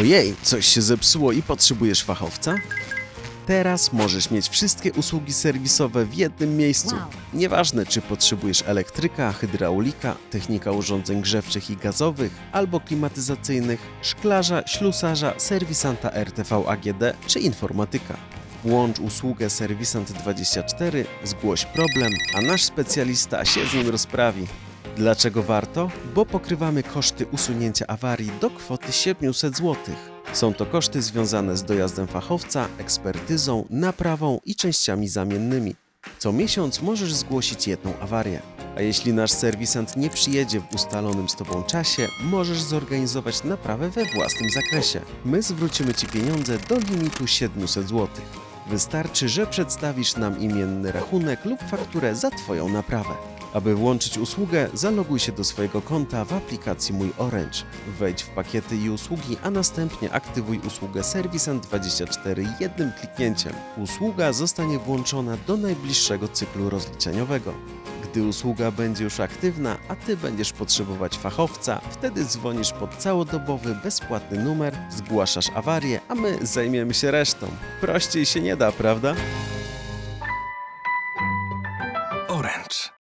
Ojej, coś się zepsuło i potrzebujesz fachowca? Teraz możesz mieć wszystkie usługi serwisowe w jednym miejscu. Nieważne, czy potrzebujesz elektryka, hydraulika, technika urządzeń grzewczych i gazowych, albo klimatyzacyjnych, szklarza, ślusarza, serwisanta RTV AGD czy informatyka. Włącz usługę Serwisant24, zgłoś problem, a nasz specjalista się z nim rozprawi. Dlaczego warto? Bo pokrywamy koszty usunięcia awarii do kwoty 700 zł. Są to koszty związane z dojazdem fachowca, ekspertyzą, naprawą i częściami zamiennymi. Co miesiąc możesz zgłosić jedną awarię. A jeśli nasz serwisant nie przyjedzie w ustalonym z Tobą czasie, możesz zorganizować naprawę we własnym zakresie. My zwrócimy Ci pieniądze do limitu 700 zł. Wystarczy, że przedstawisz nam imienny rachunek lub fakturę za Twoją naprawę. Aby włączyć usługę, zaloguj się do swojego konta w aplikacji Mój Orange. Wejdź w pakiety i usługi, a następnie aktywuj usługę Serwisant24 jednym kliknięciem. Usługa zostanie włączona do najbliższego cyklu rozliczeniowego. Gdy usługa będzie już aktywna, a Ty będziesz potrzebować fachowca, wtedy dzwonisz pod całodobowy, bezpłatny numer, zgłaszasz awarię, a my zajmiemy się resztą. Prościej się nie da, prawda? Orange.